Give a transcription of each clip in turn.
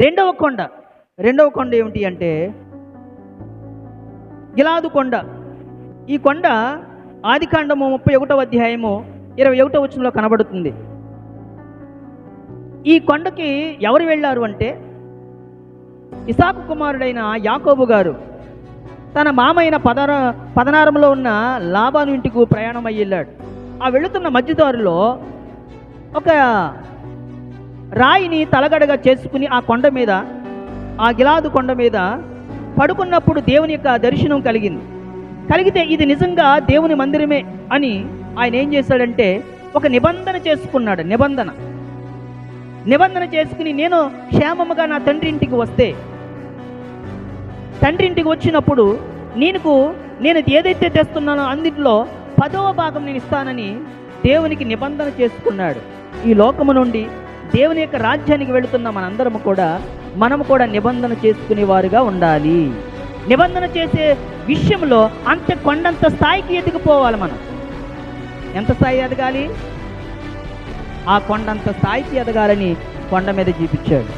రెండవ కొండ. రెండవ కొండ ఏమిటి అంటే గిలాదు కొండ. ఈ కొండ ఆదికాండము ముప్పై ఒకటవ అధ్యాయము ఇరవై ఒకటో వచనంలో కనబడుతుంది. ఈ కొండకి ఎవరు వెళ్ళారు అంటే ఇసాకు కుమారుడైన యాకోబు గారు. తన మామైన పదన పదనారంలో ఉన్న లాభాను ఇంటికి ప్రయాణం అయ్యి వెళ్ళాడు. ఆ వెళుతున్న మధ్యదారిలో ఒక రాయిని తలగడగా చేసుకుని ఆ కొండ మీద ఆ గిలాదు కొండ మీద పడుకున్నప్పుడు దేవుని యొక్క దర్శనం కలిగింది. కలిగితే ఇది నిజంగా దేవుని మందిరమే అని ఆయన ఏం చేశాడంటే ఒక నిబంధన చేసుకున్నాడు. నిబంధన. నిబంధన చేసుకుని నేను క్షేమముగా నా తండ్రి ఇంటికి వస్తే తండ్రి ఇంటికి వచ్చినప్పుడు నీకు నేను ఏదైతే తెస్తున్నానో అందులో పదవ భాగం నేను ఇస్తానని దేవునికి నిబంధన చేసుకున్నాడు. ఈ లోకము నుండి దేవుని యొక్క రాజ్యానికి వెళుతున్న మనందరం కూడా మనము కూడా నిబంధన చేసుకునే వారుగా ఉండాలి. నిబంధన చేసే విషయంలో అంత కొండంత స్థాయికి ఎదిగిపోవాలి మనం. ఎంత స్థాయి ఎదగాలి? ఆ కొండంత స్థాయికి ఎదగాలని కొండ మీద చూపించాడు.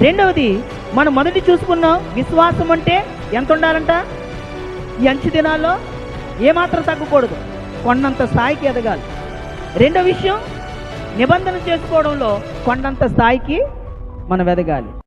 రెండవది మనం మొదటి చూసుకున్నాం విశ్వాసం అంటే ఎంత ఉండాలంట? ఈ అంచు దినాల్లో ఏమాత్రం తగ్గకూడదు. కొండంత స్థాయికి ఎదగాలి. రెండో విషయం నిబంధన చేసుకోవడంలో కొండంత స్థాయికి మనం ఎదగాలి.